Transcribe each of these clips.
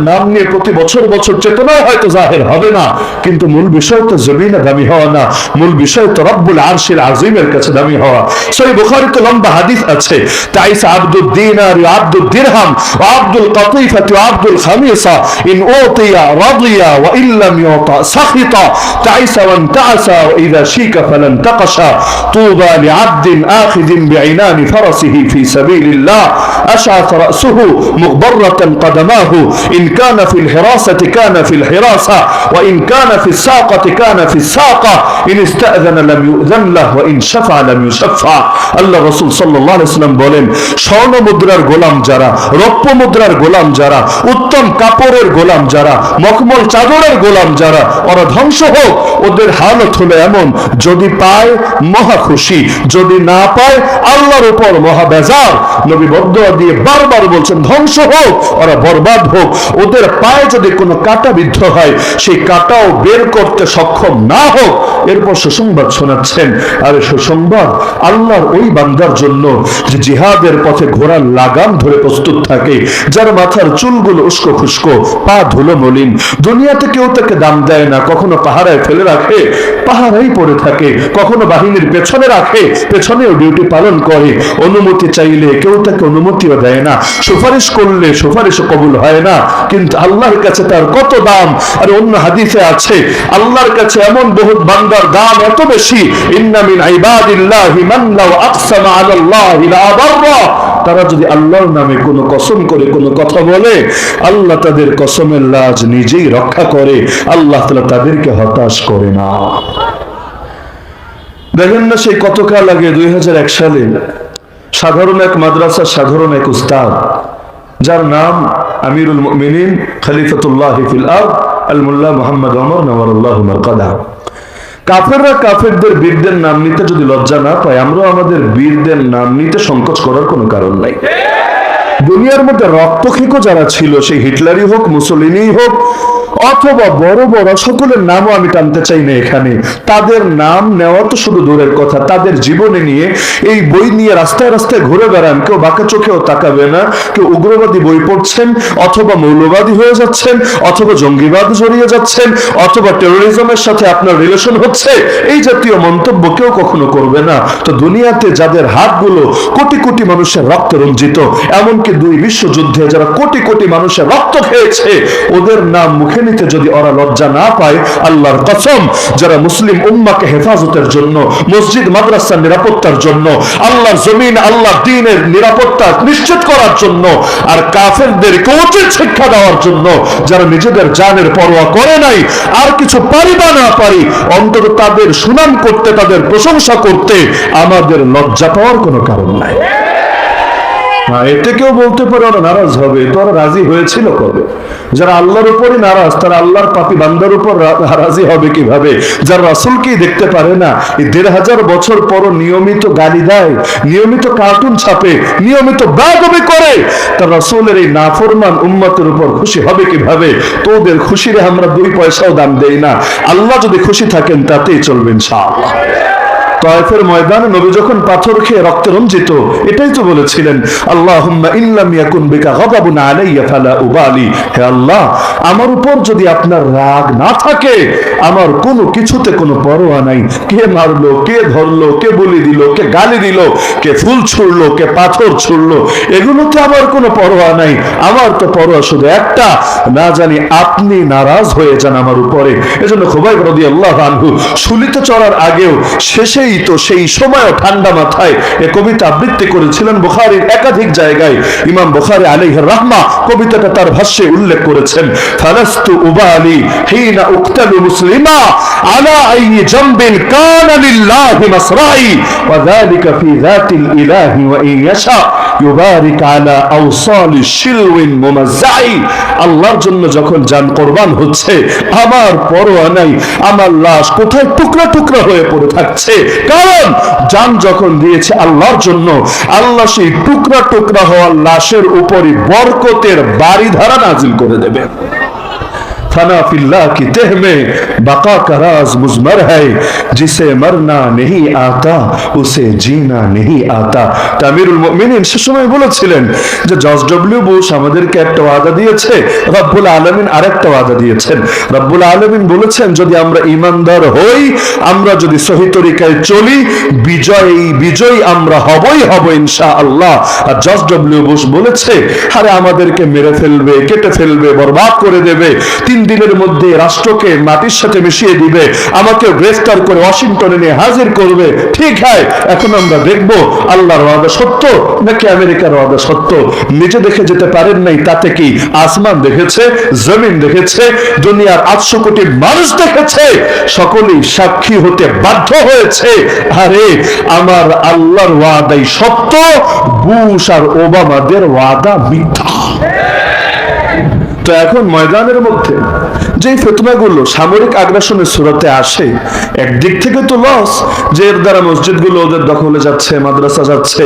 নাম নিয়ে প্রতি বছর বছর চেতনা হয়তো জাহের হবে না কিন্তু মূল বিষয় তো জমিনে দামি হওয়া না মূল বিষয় তো রব্বুল আরশিল আজিমের কাছে দামি হওয়া সেই বুখারিতে লম্বা হাদিস আছে তাইস আব্দুল দিনার আব্দুল দিরহাম ও আব্দুল কাতিফা আব্দুল খামিসা ইন ওতিয়া রাদিয়া ওয়া ইল্লাম ইউতা সাখিতা تعس وانتعس وإذا شيك فلن تقشى طوبى لعبد آخذ بعنان فرسه في سبيل الله أشعث رأسه مغبرة قدماه إن كان في الحراسة كان في الحراسة وإن كان في الساقة كان في الساقة إن استأذن لم يؤذن له وإن شفع لم يشفع আল্লাহ রসুল সাল্লাহ ইসলাম বলেন স্বর্ণ মুদ্রার গোলাম যারা রৌপ্য মুদ্রার গোলাম যারা উত্তম কাপড়ের গোলাম যারা মখমল চাদরের গোলাম যারা ওরা ধ্বংস হোক ওদের হালত হলো এমন যদি পায় মহা খুশি যদি না পায় আল্লাহর উপর মহা বেজার নবী বদ্ধ দিয়ে বারবার বলছেন ধ্বংস হোক ওরা বরবাদ হোক ওদের পায়ে যদি কোনো কাটা বিদ্ধ হয়, সেই কাটাও বের করতে সক্ষম না হোক, এরপর সুসংবাদ শোনাচ্ছেন। আর সুসংবাদ, আল্লাহর ওই বান্দার জন্য যে জিহাদের পথে ঘোড়ার লাগাম ধরে প্রস্তুত থাকে, যার মাথার চুলগুলো উস্কো খুস্কো, পা ধুলো মলিন। দুনিয়াতে কেউ তাকে দাম দেয় না, কখনো পাহারায় ফেলে রাখে, পাহারাই পড়ে থাকে, কখনো বাহিনীর পেছনে রাখে, পেছনেও ডিউটি পালন করে। অনুমতি চাইলে কেউ তাকে অনুমতিও দেয় না। সুপারিশ করলে সুপারিশও কবুল হয় না। কিন্তু আল্লাহর কাছে তার কত দাম? আর অন্য হাদিসে আছে, আল্লাহর কাছে এমন বহুত বান্দার দাম এত বেশি, ইন্না মিন ইবাদিল্লাহি মান লাউ আকসামা আলাল্লাহি লা আবাররা তারা যদি আল্লাহর নামে কোনো কসম করে কোনো কথা বলে, আল্লাহ তাদের কসমের লাজ নিজেই রক্ষা করে, আল্লাহ তাআলা তাদেরকে হতাশ করে না। দেখেন না সেই কত কাল আগে, দুই সালে, সাধারণ এক মাদ্রাসা সাধারণ এক উস্তাদ যার নাম আমিরুল মিনীন খালিফতুল্লাহ ফিল আব আলমুল্লাহ মোহাম্মদ অমর নওয়ারুল্লাহ কাদা কাফেররা কাফেরদের বীরদের নাম নিতে যদি লজ্জা না পায় আমরা আমাদের বীরদের নাম নিতে সংকোচ করার কোনো কারণ নাই। দুনিয়ার মধ্যে রক্তক্ষেকো যারা ছিল, সেই হিটলারই হোক, মুসলিনই হোক, অথবা বড় বড় সকলের নামও আমি টানতে চাই না এখানে। তাদের নাম নেওয়া তো শুধু দূরের কথা। তাদের জীবনে নিয়ে এই বই নিয়ে রাস্তায় রাস্তায় ঘুরে বেড়ান, কেউ বাঁকা চোখেও তাকাবে না, কেউ উগ্রবাদী বই পড়ছেন, অথবা মৌলবাদী হয়ে যাচ্ছেন, অথবা জঙ্গিবাদ জড়িয়ে যাচ্ছেন, অথবা টেরোরিজমের সাথে আপনার রিলেশন হচ্ছে, এই জাতীয় মন্তব্য কেউ কখনো করবে না। তো দুনিয়াতে যাদের হাতগুলো কোটি কোটি মানুষের রক্ত রঞ্জিত, এমনকি দুই বিশ্বযুদ্ধে যারা কোটি কোটি মানুষের রক্ত খেয়েছে, ওদের নাম মুখে নিতে যদি ওরা লজ্জা না পায়, আল্লাহর কসম, যারা মুসলিম উম্মাকে হেফাজতের জন্য, মসজিদ, মাদ্রাসার নিরাপত্তার জন্য, আল্লাহর জমিন আল্লাহ দিনের নিরাপত্তা নিশ্চিত করার জন্য, আর কাফেরদের উচিত শিক্ষা দেওয়ার জন্য, যারা নিজেদের জানের পরোয়া করে নাই, আর কিছু পারি বা না পারি, অন্তত তাদের সুনাম করতে, তাদের প্রশংসা করতে, আমাদের লজ্জা পাওয়ার কোনো কারণ নাই। হ্যাঁ, এতে কেউ বলতে পারে ওরা নারাজ হবে তো ওরা রাজি হয়েছিল কবে? যারা আল্লাহর উপরই নারাজ তারা আল্লাহর পাপি বান্দার উপর রাজি হবে কীভাবে? যারা রাসুলকেই দেখতে পারে না এই দেড় হাজার বছর পর নিয়মিত গালি দেয় নিয়মিত কার্টুন ছাপে নিয়মিত বাগবি করে তার রাসুলের এই নাফরমান উম্মতের উপর খুশি হবে কীভাবে? তোদের খুশিরে আমরা দুই পয়সাও দাম দেই না। আল্লাহ যদি খুশি থাকেন তাতেই চলবেন ইনশাআল্লাহ। তয়েফের ময়দানে নবী যখন পাথর খেয়ে রক্তে রঞ্জিত, এটাই তো বলেছিলেন উবালি। হে আল্লাহ, আমার উপর যদি আপনার রাগ না থাকে, আমার কোনো কিছুতে কোনো পরোয়া নাই। কে মারলো, কে ধরলো, কে বলি দিল, কে গালি দিল, কে ফুল ছুড়লো, কে পাথর ছুড়লো, এগুলোতে আমার কোনো পরোয়া নাই। আমার তো পরোয়া শুধু একটা, না জানি আপনি নারাজ হয়ে যান আমার উপরে। এজন্য খুবাই রদি আল্লাহ আনহু, শুলিতে চড়ার আগেও শেষেই তো সেই সময়ও ঠান্ডা মাথায় এ কবিতা আবৃত্তি করেছিলেন বুখারির একাধিক জায়গায়। ইমাম বুখারি আলাইহির রাহমা কবিতাটা তার ভাষ্যে উল্লেখ করেছেন, ফালাস্তু উবালি হিনা উক্তালু মুসলিমা আলা আই জামবিন কানা লিল্লাহি মাসরাই ওয়া যালিকা ফি যাতিল ইলাহি ওয়া ইয়াশা। ইউবারিক আলা আওসালি শিলউইন মুমাজ্জাই। আল্লাহর জন্য যখন জান কোরবান হচ্ছে, আমার পরোয়া নাই, আমার লাশ কোথায় টুকরা টুকরা হয়ে পড়ে থাকছে? কারণ জান যখন দিয়েছে আল্লাহর জন্য, আল্লাহ সেই টুকরা টুকরা হওয়া লাশের উপরে বরকতের বাড়ি ধারা নাজিল করে দেবে। फना फिल्ला की तह में बका का राज मुजमर है जिसे मरना नहीं आता उसे जीना नहीं आता তামিরুল মুমিনিন সে সময় বলেছিলেন যে জর্জ ডব্লিউ বুশ আমাদেরকে একটা ওয়াদা দিয়েছে রব্বুল আলমিন আরেকটা ওয়াদা দিয়েছেন রব্বুল আলমিন বলেছেন যদি আমরা ইমানদার হই আমরা যদি সহি তরিকায় চলি বিজয় বিজয় আমরা হবই হব ইনশা আল্লাহ আর জর্জ ডব্লিউ বুশ বলেছে আরে আমাদেরকে মেরে ফেলবে কেটে ফেলবে বরবাদ করে দেবে তিন দিনের মধ্যে রাষ্ট্রকে মাটির সাথে মিশিয়ে দিবে, আমাকে গ্রেফতার করে ওয়াশিংটনে নিয়ে হাজির করবে। ঠিক হয়, এখন আমরা দেখব আল্লাহর ওয়াদা সত্য নাকি আমেরিকার ওয়াদা সত্য। নিজে দেখে যেতে পারেন নাই, তাতে কি আসমান দেখেছে, জমিন দেখেছে, দুনিয়ার আটশো কোটি মানুষ দেখেছে, সকলেই সাক্ষী হতে বাধ্য হয়েছে। আরে, আমার আল্লাহর ওয়াদাই সত্য, বুশ আর ওবামাদের ওয়াদা মিথ্যা। তো এখন ময়দানের মধ্যে যে ফেতনাগুলো সামরিক আগ্রাসনের সুরতে আসে, একদিক থেকে তো লস যে এর দ্বারা মসজিদগুলো ওদের দখলে যাচ্ছে, মাদ্রাসা যাচ্ছে,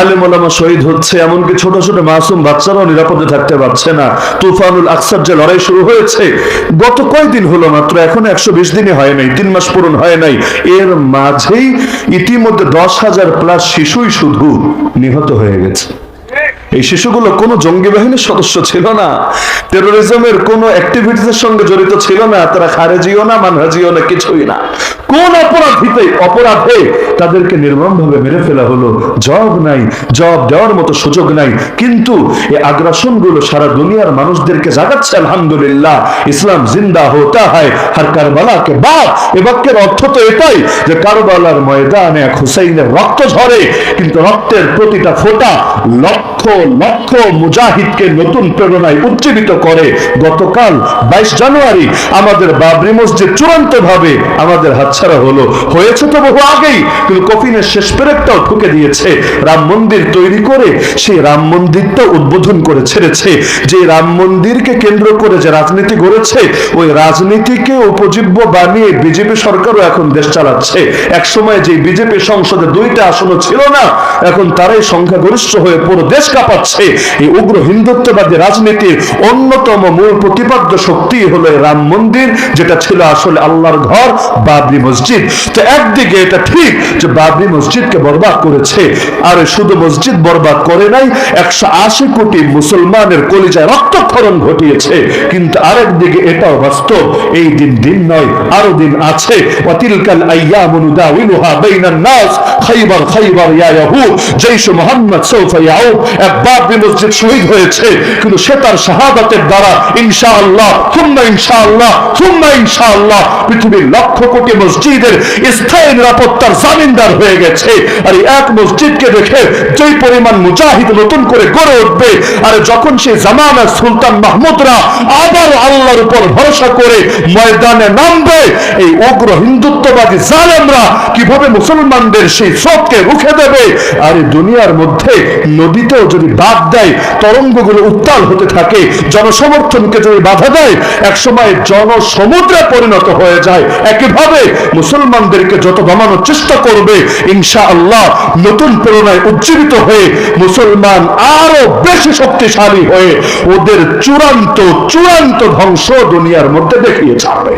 আলেম ওলামা শহীদ হচ্ছে, এমনকি ছোট ছোট মাসুম বাচ্চারাও নিরাপদে থাকতে পারছে না। তুফানুল আকসার যে লড়াই শুরু হয়েছে, গত হলো মাত্র, এখন একশো বিশ দিনে হয় নাই, তিন মাস পূরণ হয় নাই। এর মাঝেই ইতিমধ্যে দশ হাজার প্লাস শিশুই শুধু নিহত হয়ে গেছে। এই শিশুগুলো কোনো জঙ্গি বাহিনীর সদস্য ছিল না। টেরোরিজমের কোনো অ্যাক্টিভিটিসের সঙ্গে জড়িত ছিল না। তারা খারেজিও না, মানহাজিও না, কিছুই না। কোন অপরাধীতে অপরাধে তাদেরকে নির্মমভাবে মেরে ফেলা হলো? জব নাই জব দেওয়ার মতো সুযোগ নাই। কিন্তু এই আগ্রাসনগুলো সারা দুনিয়ার মানুষদেরকে জাগাচ্ছে, আলহামদুলিল্লাহ। ইসলাম জিন্দা হতা হয়, আর কারবালাকে বাদ। এ বাক্যের অর্থ তো এটাই যে কারবালার ময়দানে এক হুসাইনের রক্ত ঝরে, কিন্তু রক্তের প্রতিটা ফোঁটা লক্ষ লক্ষ মুজাহিদকে নতুন প্রেরণায় উজ্জীবিত করে। গতকাল বাইশ জানুয়ারি আমাদের বাবরি মসজিদ চূড়ান্ত ভাবে আমাদের হাতছাড়া হলো। হয়েছে তো বহু আগেই, কিন্তু কফিনের শেষ পেরেকটাও ঠুকে দিয়েছে। রাম মন্দির তৈরি করে সেই রাম মন্দিরটা উদ্বোধন করে ছেড়েছে। যে রাম মন্দিরকে কেন্দ্র করে যে রাজনীতি গড়েছে, ওই রাজনীতিকে উপজীব্য বানিয়ে বিজেপি সরকারও এখন দেশ চালাচ্ছে। এক সময় যে বিজেপি সংসদে দুইটা আসনও ছিল না, এখন তারাই সংখ্যাগরিষ্ঠ হয়ে পুরো দেশ কাঁপাচ্ছে এই উগ্র হিন্দুত্ববাদী রাজনীতির অন্যতম মূল প্রতিপাদ্য শক্তি হলো রাম মন্দির, যেটা ছিল আসলে আল্লাহর ঘর, বাবরি মসজিদ। তো একদিকে এটা ঠিক যে বাবরি মসজিদকে বরবাদ করেছে, আর শুধু মসজিদ বরবাদ করে নাই, একশো আশি কোটি মুসলমানের কলিজায় রক্তক্ষরণ ঘটিয়েছে। কিন্তু আরেক দিকে এটাও বাস্তব, এই দিন দিন নয়, আরও দিন আছে। ওয়াতিলকাল আইয়ামু নুদাউলুহা বাইনান নাস, খাইবার খাইবার ইয়া ইয়াহুদ জৈশ মুহাম্মদ সৌফা ইয়াউদ এক বাবরি মসজিদ শহীদ হয়েছে। কিন্তু সে তার শাহাদাতের দ্বারা ইনশাআল্লাহ, সুম্মা ইনশাআল্লাহ সুম্মা ইনশাআল্লাহ, পৃথিবীর লক্ষ কোটি মসজিদের স্থায়ী নিরাপত্তার জামিনদার হয়ে গেছে। আর এক মসজিদকে দেখে যেই পরিমাণ মুজাহিদ নতুন করে গড়ে উঠবে, আর যখন সে জামানা সুলতান মাহমুদরা আবার আল্লাহর উপর ভরসা করে ময়দানে নামবে, এই উগ্র হিন্দুত্ববাদী জালেমরা কীভাবে মুসলমানদের সেই স্রোতকে রুখে দেবে? আর দুনিয়ার মধ্যে নদীতেও যদি বাদ দেয়, তরঙ্গগুলো উত্তাল হতে থাকে, জনসমর্থনকে যদি বাধা দেয়, একসময় জনসমুদ্রে পরিণত হয়ে যায়। একইভাবে মুসলমানদেরকে যত দমানোর চেষ্টা করবে ইনশা আল্লাহ নতুন প্রেরণায় উজ্জীবিত হয়ে মুসলমান আরও বেশি শক্তিশালী হয়ে ওদের চূড়ান্ত চূড়ান্ত ধ্বংস দুনিয়ার মধ্যে দেখিয়ে ছাড়বে।